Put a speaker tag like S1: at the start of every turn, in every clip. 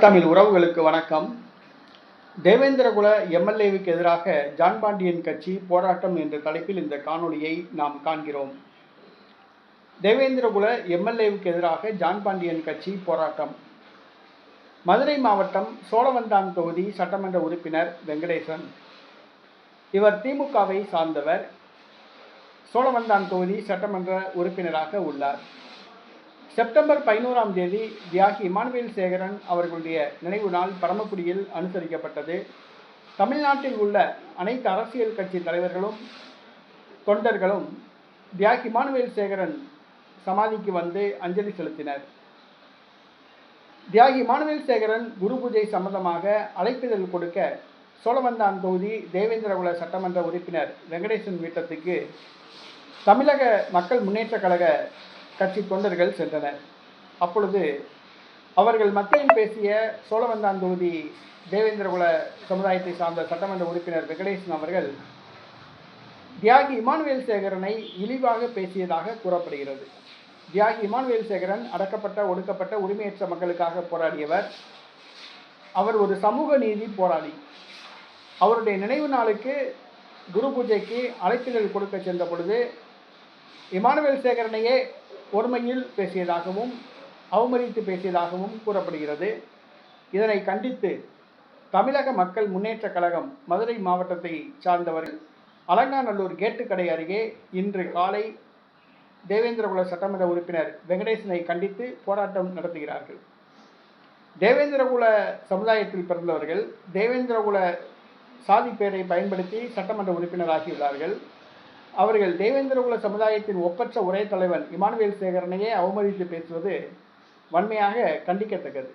S1: தமிழ் உறவுகளுக்கு வணக்கம். தேவேந்திரகுல எம்எல்ஏவுக்கு எதிராக ஜான் பாண்டியன் கட்சி போராட்டம் என்ற தலைப்பில் இந்த காணொளியை நாம் காண்கிறோம். தேவேந்திரகுல எம்எல்ஏவுக்கு எதிராக ஜான் பாண்டியன் கட்சி போராட்டம். மதுரை மாவட்டம் சோழவந்தான் தொகுதி சட்டமன்ற உறுப்பினர் வெங்கடேசன். இவர் திமுகவை சார்ந்தவர். சோழவந்தான் தொகுதி சட்டமன்ற உறுப்பினராக உள்ளார். செப்டம்பர் பதினோராம் தேதி தியாகி இமானுவேல் சேகரன் அவர்களுடைய நினைவு நாள் பரமக்குடியில் அனுசரிக்கப்பட்டது. தமிழ்நாட்டில் உள்ள அனைத்து அரசியல் கட்சி தலைவர்களும் தொண்டர்களும் தியாகி இமானுவேல் சேகரன் சமாதிக்கு வந்து அஞ்சலி செலுத்தினர். தியாகி இமானுவேல் சேகரன் குரு பூஜை சம்பந்தமாக அழைப்பிதழ் கொடுக்க சோழவந்தான் தொகுதி தேவேந்திரகுல சட்டமன்ற உறுப்பினர் வெங்கடேசன் வீட்டத்துக்கு தமிழக மக்கள் முன்னேற்ற கழக கட்சி தொண்டர்கள் சென்றனர். அப்பொழுது அவர்கள் மத்தியில் பேசிய சோழவந்தான் தொகுதி தேவேந்திரகுல சமுதாயத்தை சார்ந்த சட்டமன்ற உறுப்பினர் வெங்கடேசன் அவர்கள் தியாகி இமானுவேல் சேகரனை இழிவாக பேசியதாக கூறப்படுகிறது. தியாகி இமானுவேல் சேகரன் அடக்கப்பட்ட ஒடுக்கப்பட்ட உரிமையற்ற மக்களுக்காக போராடியவர். அவர் ஒரு சமூக நீதி போராளி. அவருடைய நினைவு நாளுக்கு குரு பூஜைக்கு அழைப்பிதழ் கொடுக்க சென்ற பொழுது இமானுவேல் சேகரனையே ஒருமையில் பேசியதாகவும் அவமதித்து பேசியதாகவும் கூறப்படுகிறது. இதனை கண்டித்து தமிழக மக்கள் முன்னேற்ற கழகம் மதுரை மாவட்டத்தை சார்ந்தவர்கள் அலங்காநல்லூர் கேட்டுக்கடை அருகே இன்று காலை தேவேந்திரகுல சட்டமன்ற உறுப்பினர் வெங்கடேசனை கண்டித்து போராட்டம் நடத்துகிறார்கள். தேவேந்திரகுல சமுதாயத்தில் பிறந்தவர்கள் தேவேந்திரகுல சாதி பெயரை பயன்படுத்தி சட்டமன்ற உறுப்பினராகியுள்ளார்கள் அவர்கள் தேவேந்திரகுல சமுதாயத்தின் ஒப்பற்ற ஒரே தலைவன் இமானுவேல் சேகரனையே அவமதித்து பேசுவது வன்மையாக கண்டிக்கத்தக்கது.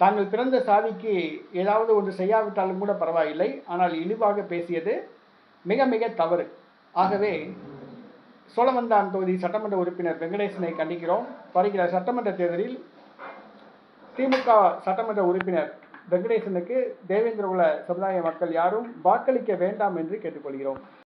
S1: தாங்கள் பிறந்த சாதிக்கு ஏதாவது ஒன்று செய்யாவிட்டாலும் கூட பரவாயில்லை. ஆனால் இழிவாக பேசியது மிக மிக தவறு. ஆகவே சோழவந்தான் தொகுதி சட்டமன்ற உறுப்பினர் வெங்கடேசனை கண்டிக்கிறோம். வருகிற சட்டமன்ற தேர்தலில் திமுக சட்டமன்ற உறுப்பினர் வெங்கடேசனுக்கு தேவேந்திரகுல சமுதாய மக்கள் யாரும் வாக்களிக்க வேண்டாம் என்று கேட்டுக்கொள்கிறோம்.